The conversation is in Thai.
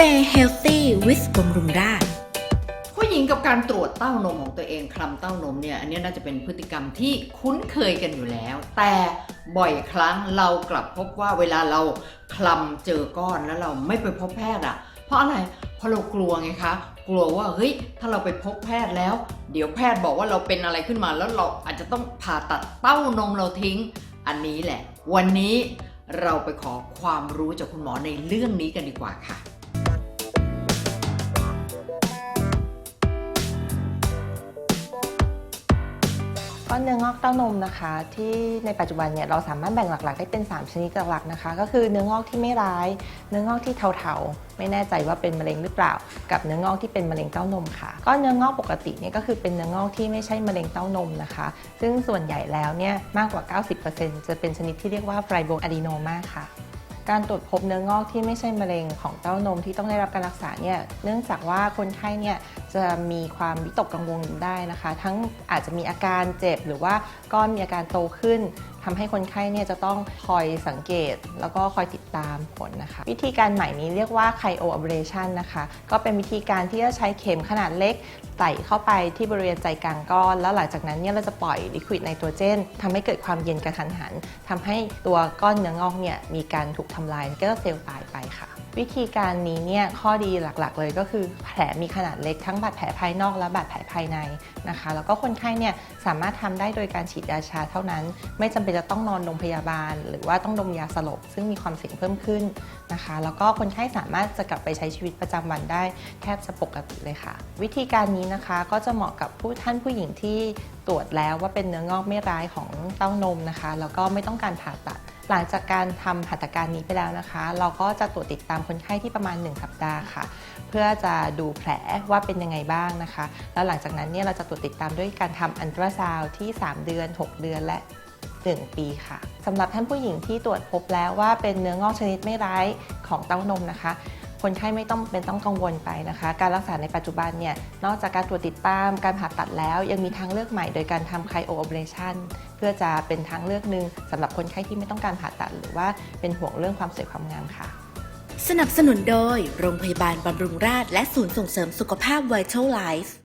Stay healthy with บำรุงราษฎร์ผู้หญิงกับการตรวจเต้านมของตัวเองคลำเต้านมเนี่ยอันนี้น่าจะเป็นพฤติกรรมที่คุ้นเคยกันอยู่แล้ว แต่บ่อยครั้งเรากลับพบว่าเวลาเราคลำเจอก้อนแล้วเราไม่ไปพบแพทย์อะ เพราะอะไรเพราะเรากลัวไงคะกลัวว่าเฮ้ยถ้าเราไปพบแพทย์แล้ว เดี๋ยวแพทย์บอกว่าเราเป็นอะไรขึ้นมา แล้วเราอาจจะต้องผ่าตัดเต้านมเราทิ้ง อันนี้แหละ วันนี้เราไปขอความรู้จากคุณหมอในเรื่องนี้กันดีกว่าค่ะ ก้อนเนื้องอกเต้านมนะคะ ที่ในปัจจุบันเนี่ยเราสามารถแบ่งหลักๆ ได้เป็น 3 ชนิดหลักๆนะคะ ก็คือเนื้องอกที่ไม่ร้าย เนื้องอกที่เทาๆ ไม่แน่ใจว่าเป็นมะเร็งหรือเปล่า กับเนื้องอกที่เป็นมะเร็งเต้านมค่ะก้อนเนื้องอกปกติเนี่ยก็คือเป็นเนื้องอกที่ไม่ใช่มะเร็งเต้านมนะคะ ซึ่งส่วนใหญ่แล้วเนี่ยมากกว่า 90%จะเป็นชนิดที่เรียกว่าไฟโบอะดีโนมาค่ะการตรวจพบเนื้องอกที่ไม่ใช่มะเร็งของเต้านมที่ต้องได้รับการรักษาเนี่ย เนื่องจากว่าคนไข้เนี่ย จะมีความวิตกกังวลได้นะคะ ทั้งอาจจะมีอาการเจ็บหรือว่าก้อนมีอาการโตขึ้นทำให้คนไข้เนี่ยจะต้องคอยสังเกต แล้วก็คอยติดตามผลนะคะ วิธีการใหม่นี้เรียกว่า cryo ablation นะคะ ก็เป็นวิธีการที่จะใช้เข็มขนาดเล็กใส่เข้าไปที่บริเวณใจกลางก้อน แล้วหลังจากนั้นเนี่ยเราจะปล่อยลิควิดไนโตรเจนทำให้เกิดความเย็นกระทันหันทำให้ตัวก้อนเนื้องอกเนี่ยมีการถูกทำลายก็เซลล์ตายไปค่ะ วิธีการนี้เนี่ยข้อดีหลักๆ เลยก็คือแผลมีขนาดเล็กทั้งบาดแผลภายนอกและบาดแผลภายในนะคะ แล้วก็คนไข้เนี่ยสามารถทำได้โดยการฉีดยาชาเท่านั้น ไม่จำเป็นจะต้องนอนโรงพยาบาล หรือว่าต้องดมยาสลบซึ่งมีความเสี่ยงเพิ่มขึ้นนะคะ แล้วก็คนไข้สามารถจะกลับไปใช้ชีวิตประจำวันได้แทบจะปกติเลยค่ะ วิธีการนี้นะคะก็จะเหมาะกับผู้ท่านผู้หญิงที่ตรวจแล้วว่าเป็นเนื้องอกไม่ร้ายของเต้านมนะคะ แล้วก็ไม่ต้องการผ่าตัด หลังจากการทำหัตถการนี้ไปแล้วนะคะ เราก็จะตรวจติดตามคนไข้ที่ประมาณ 1 สัปดาห์ค่ะ เพื่อจะดูแผลว่าเป็นยังไงบ้างนะคะ แล้วหลังจากนั้นเนี่ยเราจะตรวจติดตามด้วยการทำอันตราซาวที่ 3 เดือน 6 เดือนและ 1 ปีค่ะสำหรับท่านผู้หญิงที่ตรวจพบแล้วว่าเป็นเนื้องอกชนิดไม่ร้ายของเต้านมนะคะ คนไข้ไม่ต้องเป็นต้องกังวลไปนะคะ การรักษาในปัจจุบันเนี่ยนอกจากการตรวจติดตามการผ่าตัดแล้ว ยังมีทางเลือกใหม่โดยการทำไคโอโอเปเรชันเพื่อจะเป็นทางเลือกหนึ่งสำหรับคนไข้ที่ไม่ต้องการผ่าตัด หรือว่าเป็นห่วงเรื่องความสวยความงามค่ะ สนับสนุนโดยโรงพยาบาลบำรุงราษฎร์และศูนย์ส่งเสริมสุขภาพ Vital Life